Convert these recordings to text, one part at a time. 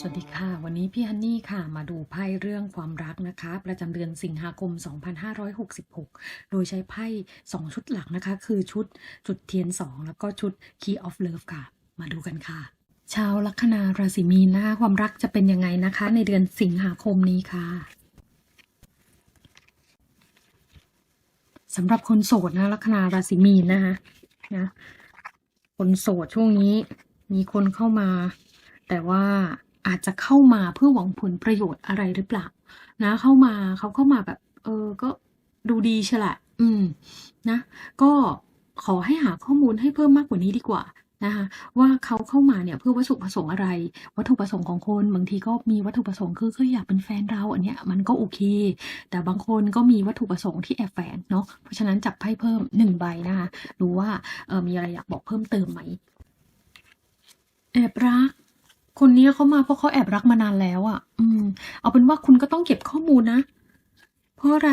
สวัสดีค่ะ วันนี้พี่ฮันนี่ค่ะ มาดูไพ่เรื่องความรักนะคะ ประจำเดือนสิงหาคม 2566 โดยใช้ไพ่ 2 ชุดหลักนะคะ คือชุดจุดเทียน 2 แล้วก็ชุด Key of Love ค่ะ มาดูกันค่ะ ชาวลัคนาราศีมีนนะคะความรักจะเป็นยังไงนะคะ ในเดือนสิงหาคมนี้ค่ะสำหรับคนโสดนะลัคนาราศีมีนนะคะนะคนโสดช่วงนี้มีคนเข้ามา แต่ว่า อาจจะเข้ามาเพื่อหวังผลประโยชน์อะไรหรือเปล่า นะ เข้ามาเขาเข้ามาแบบ เออก็ดูดีใช่แหละ อืม นะ ก็ขอให้หาข้อมูลให้เพิ่มมากกว่านี้ดีกว่านะคะว่าเขาเข้ามาเนี่ยเพื่อวัตถุประสงค์อะไร วัตถุประสงค์ของคนบางทีก็มีวัตถุประสงค์คือคืออยากเป็นแฟนเราอันเนี้ยมันก็โอเค แต่บางคนก็มีวัตถุประสงค์ที่แอบแฝงเนาะเพราะฉะนั้นจับไพ่เพิ่มหนึ่งใบนะคะดูว่าเออมีอะไรอยากบอกเพิ่มเติมไหมแอบรัก คนเนี้ยเขามาเพราะเขาแอบรักมานานแล้วอะ่ะ อืม เอาเป็นว่าคุณก็ต้องเก็บข้อมูลนะ เพราะอะไร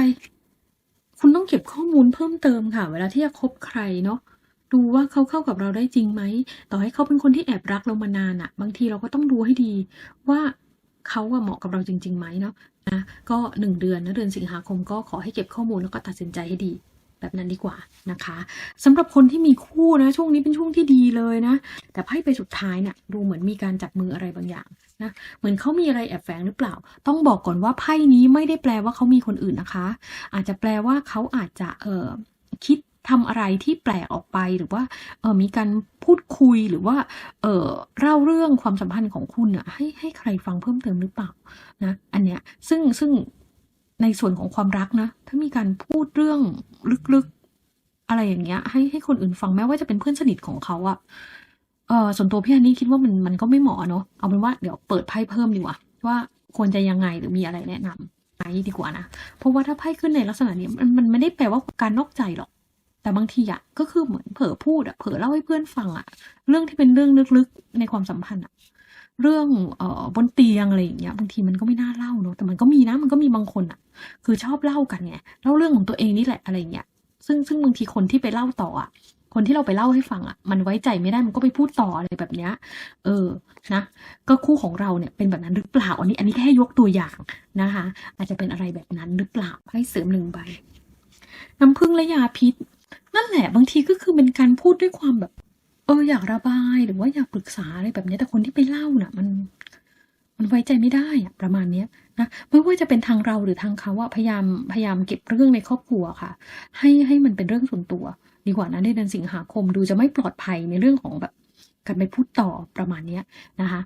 คุณต้องเก็บข้อมูลเพิ่มเติมค่ะ เวลาที่จะคบใครเนาะ ดูว่าเขาเข้ากับเราได้จริงไหม ต่อให้เขาเป็นคนที่แอบรักเรามานานอะ่ะ บางทีเราก็ต้องดูให้ดี ว่าเขาอะเหมาะกับเราจริงๆไหมเนาะนะ ก็หนึ่งเดือนนะเดือนสิงหาคมก็ขอให้เก็บข้อมูลแล้วก็ตัดสินใจให้ดี แบบนั้นดีกว่านะคะสำหรับคนที่มีคู่นะช่วงนี้เป็นช่วงที่ดีเลยนะ แต่ไพ่ไปสุดท้ายเนี่ยดูเหมือนมีการจับมืออะไรบางอย่างนะเหมือนเขามีอะไรแอบแฝงหรือเปล่า ต้องบอกก่อนว่าไพ่นี้ไม่ได้แปลว่าเขามีคนอื่นนะคะ อาจจะแปลว่าเขาอาจจะเออคิดทำอะไรที่แปลกออกไปหรือว่าเออมีการพูดคุยหรือว่าเออเล่าเรื่องความสัมพันธ์ของคุณอะให้ให้ใครฟังเพิ่มเติมหรือเปล่านะอันเนี้ยซึ่งซึ่ง ในส่วนของความรักนะ ถ้ามีการพูดเรื่องลึกๆ อะไรอย่างเงี้ย ให้ให้คนอื่นฟังแม้ว่าจะเป็นเพื่อนสนิทของเขาอะเออส่วนตัวพี่อันนี่คิดว่ามันมันก็ไม่เหมาะเนาะเอาเป็นว่าเดี๋ยวเปิดไพ่เพิ่มดีกว่าว่าควรจะยังไงหรือมีอะไรแนะนำไหมดีกว่านะเพราะว่าถ้าไพ่ขึ้นในลักษณะนี้มันมันไม่ได้แปลว่าการนอกใจหรอก แต่บางทีอะก็คือเหมือนเผลอพูดอะเผลอเล่าให้เพื่อนฟังอะเรื่องที่เป็นเรื่องลึกๆในความสัมพันธ์อะ เรื่องเอ่อบนเตียงอะไรอย่างเงี้ยบางทีมันก็ไม่น่าเล่าเนอะแต่มันก็มีนะ มันก็มีบางคนอะคือชอบเล่ากันไงเล่าเรื่องของตัวเองนี่แหละอะไรอย่างเงี้ยซึ่งซึ่งบางทีคนที่ไปเล่าต่ออะคนที่เราไปเล่าให้ฟังอะ มันไว้ใจไม่ได้มันก็ไปพูดต่ออะไรแบบเนี้ย เออนะ ก็คู่ของเราเนี่ยเป็นแบบนั้นหรือเปล่า อันนี้ อันนี้แค่ยกตัวอย่างนะคะ อาจจะเป็นอะไรแบบนั้นหรือเปล่าให้เสริมหนึ่งใบน้ำผึ้งและยาพิษ นั่นแหละบางทีก็คือเป็นการพูดด้วยความแบบ เอออยากระบายหรือว่าอยากปรึกษาอะไรแบบนี้แต่คนที่ไปเล่าน่ะ มัน มันไว้ใจไม่ได้อะประมาณเนี้ยนะไม่ว่าจะเป็นทางเราหรือทางเขาอะพยายามพยายามเก็บเรื่องในครอบครัวค่ะ ให้ให้มันเป็นเรื่องส่วนตัว ดีกว่านะในเดือนสิงหาคมดูจะไม่ปลอดภัยในเรื่องของแบบการไปพูดต่อประมาณเนี้ยนะคะ